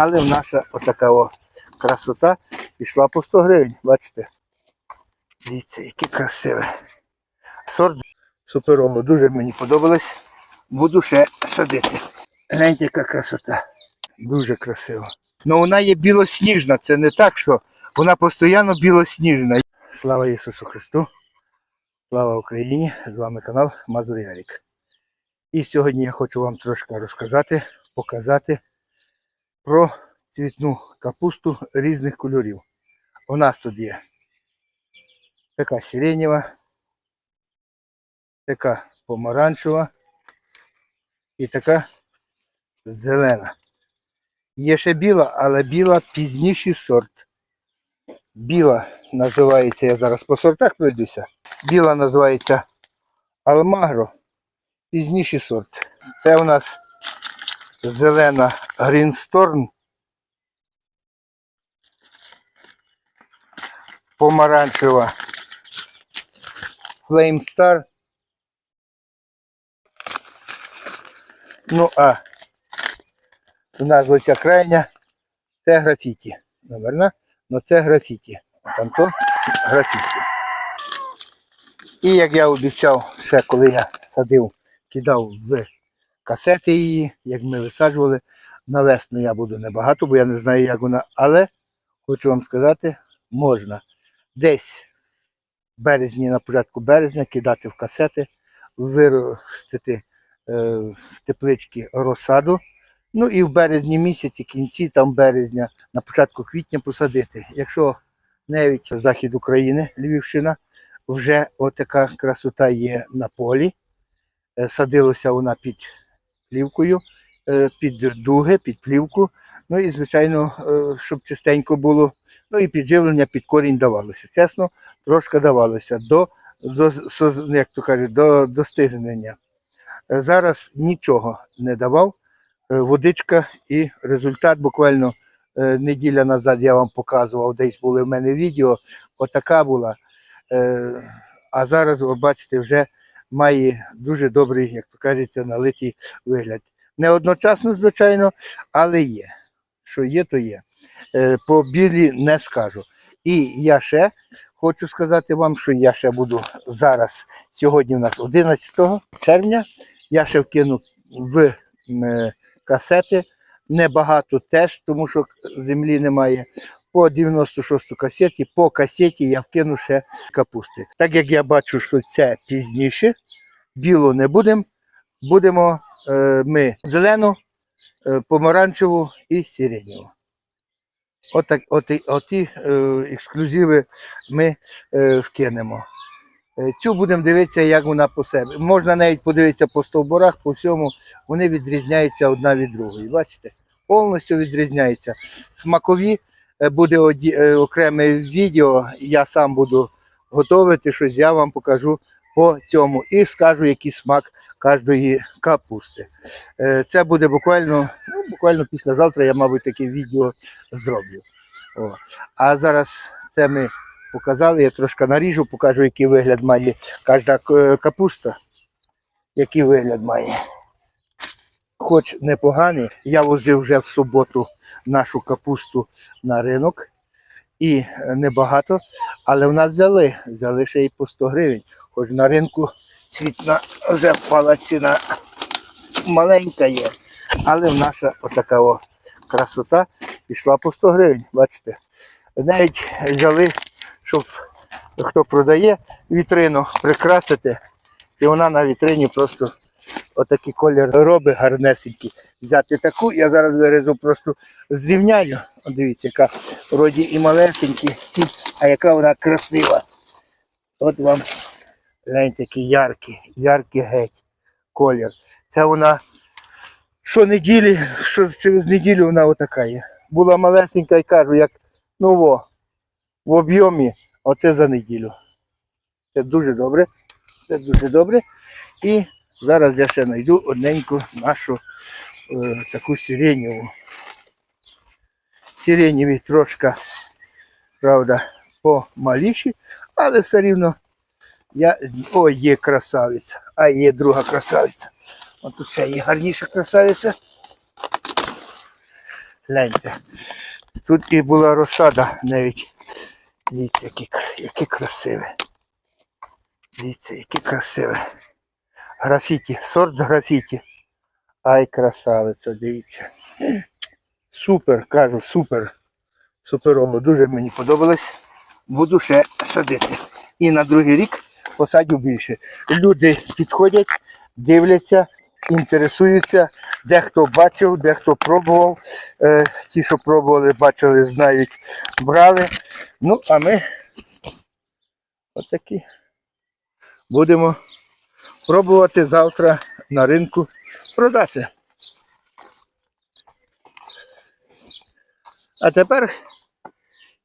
Але в наша отака красота пішла по 100 гривень, бачите? Дивіться, яке красиве. Сорт суперово, дуже мені подобалось. Буду ще садити. Гляньте, яка красота. Дуже красиво. Ну вона є білосніжна, це не так, що вона постійно білосніжна. Слава Ісусу Христу! Слава Україні! З вами канал Мазур Ярік. І сьогодні я хочу вам трошки розказати, показати про цвітну капусту різних кольорів. У нас тут є така сиренєва, така помаранчева і така зелена. Є ще біла, але біла пізніший сорт. Біла називається, я зараз по сортах пройдуся. Біла називається Алмагро, пізніший сорт. Це у нас зелена Грінсторн. Помаранчева Star. Ну а оця крайня це графіті. Наверно, ну це графіті. Там то графіті. І як я обіцяв, ще коли я садив, кидав в касети її, як ми висаджували, на весну я буду небагато, бо я не знаю, як вона, але хочу вам сказати, можна десь в березні, на початку березня кидати в касети, виростити е, в теплички розсаду. Ну і в березні місяці, кінці там березня, на початку квітня посадити. Якщо навіть захід України, Львівщина, вже отака красота є на полі. Е, Садилося вона під плівкою, е, під дуги, під плівку. Ну і, звичайно, е, щоб чистенько було. Ну і підживлення під корінь давалося. Чесно, трошки давалося до, до як то кажуть, до достигнення. Е, Зараз нічого не давав. Водичка і результат буквально неділя назад я вам показував, десь були в мене відео. Отака була. А зараз, ви бачите, вже має дуже добрий, як то кажеться, налитий вигляд. Не одночасно, звичайно, але є. Що є, то є. Е, По білі не скажу. І я ще хочу сказати вам, що я ще буду зараз, сьогодні у нас 11 червня, я ще вкину в е, касети. Небагато теж, тому що землі немає. По 96 касеті, по касеті я вкину ще капусти. Так як я бачу, що це пізніше, білу не будемо, будемо е, ми зелену, е, помаранчеву і сиреневу. Отак, оті, оті е, ексклюзиви ми е, вкинемо. Е, Цю будемо дивитися, як вона по себе. Можна навіть подивитися по стовбурах, по всьому. Вони відрізняються одна від другої. Бачите? Повністю відрізняються. Смакові буде е, окреме відео. Я сам буду готувати щось, я вам покажу по цьому і скажу, який смак кожної капусти. Е, Це буде буквально, ну, буквально післязавтра я, мабуть, таке відео зроблю. О. А зараз це ми показали, я трошки наріжу, покажу, який вигляд має кожна капуста. Який вигляд має. Хоч непоганий, я возив вже в суботу нашу капусту на ринок. І е, небагато, але в нас взяли, взяли ще й по 100 гривень. Хоч на ринку цвітна вже впала ціна маленька є. Але наша отака о красота пішла по 100 гривень, бачите. Навіть взяли, щоб хто продає вітрину прикрасити, і вона на вітрині просто отакий колір робить гарнесенький. Взяти таку, я зараз вирізу, просто зрівняю. Дивіться, яка вроді і малесенькі, а яка вона красива. От вам гляньте, який яркий, яркий геть колір. Це вона щонеділі, що через неділю вона отака є. Була малесенька і кажу, як ну во, в об'ємі, оце за неділю. Це дуже добре. Це дуже добре. І зараз я ще знайду одненьку нашу е, таку сиренєву. Сиренєві трошки, правда, помаліші, але все рівно я. О, є красавиця, а є друга красавиця. От тут ще є гарніша красавиця. Гляньте. Тут і була розсада навіть. Дивіться, які, які красиві. Дивіться, які красиві. Графіті, сорт графіті. Ай, красавиця, дивіться. Супер, кажу, супер. Суперово. Дуже мені подобалось. Буду ще садити. І на другий рік посадю більше. Люди підходять, дивляться, інтересуються, дехто бачив, дехто пробував. Е, ті, що пробували, бачили, знають, брали. Ну, а ми отакі будемо пробувати завтра на ринку продати. А тепер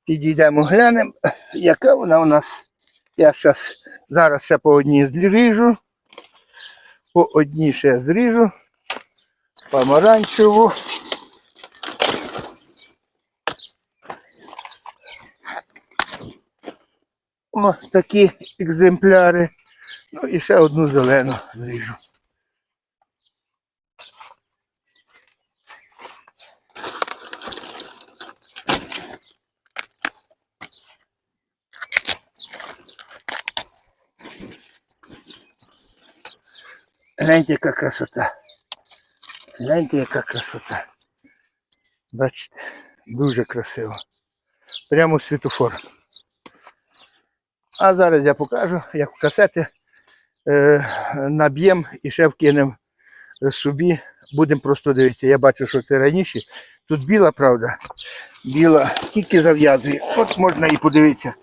підійдемо, глянемо, яка вона у нас. Я щас, зараз ще по одній зріжу. По одній ще зріжу. Помаранчеву. О, такі екземпляри. Ну і ще одну зелену зріжу. Гляньте, яка красота. Гляньте, яка красота. Бачите, дуже красиво. Прямо світофор. А зараз я покажу, як в касети наб'ємо і ще вкинемо собі. Будемо просто дивитися. Я бачу, що це раніше. Тут біла, правда, біла тільки зав'язує. От можна і подивитися.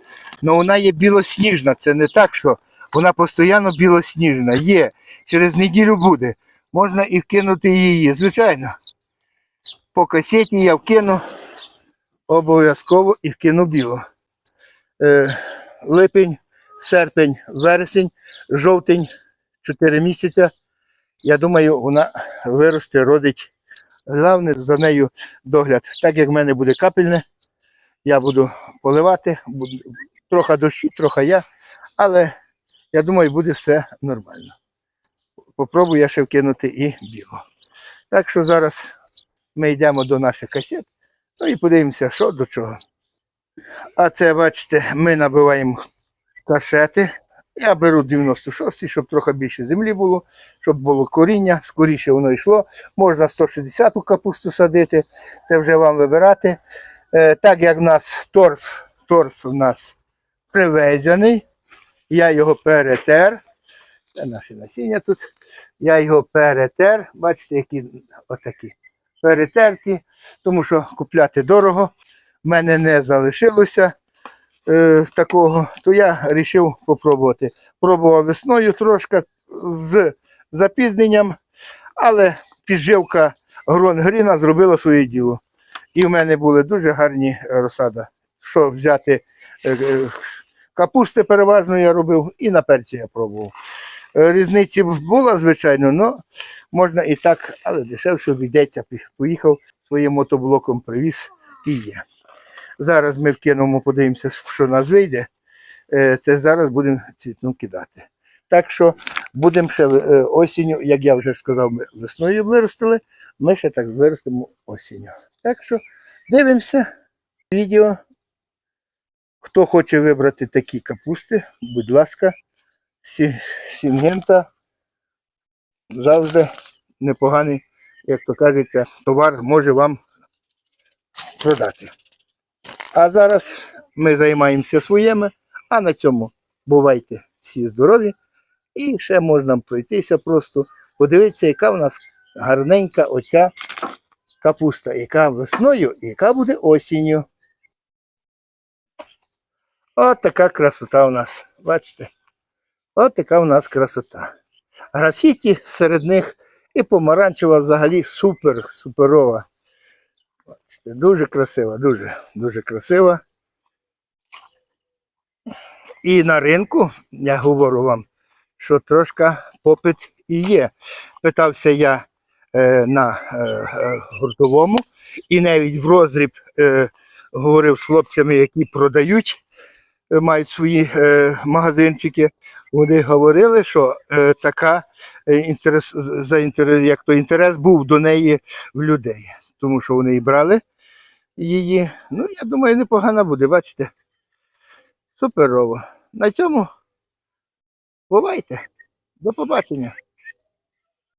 Але вона є білосніжна. Це не так, що вона постійно білосніжна. Є. Через неділю буде. Можна і вкинути її. Звичайно. По касеті я вкину обов'язково і вкину білу. Е, липень, серпень, вересень, жовтень, 4 місяця. Я думаю, вона виросте, родить. Головне за нею догляд. Так як в мене буде капельне, я буду поливати, буду, трохи дощі, трохи я, але я думаю, буде все нормально. Попробую я ще вкинути і білу. Так що зараз ми йдемо до наших касет, ну і подивимося, що до чого. А це, бачите, ми набиваємо касети. Я беру 96, щоб трохи більше землі було, щоб було коріння, скоріше воно йшло. Можна 160 капусту садити, це вже вам вибирати. Е, так як в нас торф, торф у нас привезений, я його перетер. Це наші насіння тут. Я його перетер. Бачите, які отакі перетерті, тому що купляти дорого. В мене не залишилося е, такого, то я вирішив попробувати. Пробував весною трошки з запізненням, але підживка Грон Гріна зробила своє діло. І в мене були дуже гарні розсада. Що взяти е, е, капусти переважно я робив, і на перці я пробував. Е, Різниці була, звичайно, але можна і так, але дешевше обійдеться. Поїхав своїм мотоблоком, привіз і є. Зараз ми вкинемо, подивимося, що у нас вийде. Е, Це зараз будемо цвітну кидати. Так що будемо ще е, осінню, як я вже сказав, ми весною виростили, ми ще так виростимо осінню. Так що дивимося відео. Хто хоче вибрати такі капусти, будь ласка, Сі- Сінгента завжди непоганий, як то кажеться, товар може вам продати. А зараз ми займаємося своїми, а на цьому бувайте всі здорові. І ще можна пройтися просто, подивитися, яка в нас гарненька оця капуста, яка весною і яка буде осінню. От така красота у нас. Бачите? От така у нас красота. Графіті серед них і помаранчева взагалі супер, суперова. Бачите, дуже красива, дуже, дуже красива. І на ринку, я говорю вам, що трошки попит і є. Питався я е, на е, е, гуртовому і навіть в розріб е, говорив з хлопцями, які продають, е, мають свої е, магазинчики. Вони говорили, що е, така е, інтерес, за інтерес, як то інтерес був до неї в людей, тому що вони і брали її. Ну, я думаю, непогана буде, бачите. Суперово. На цьому бувайте. До побачення.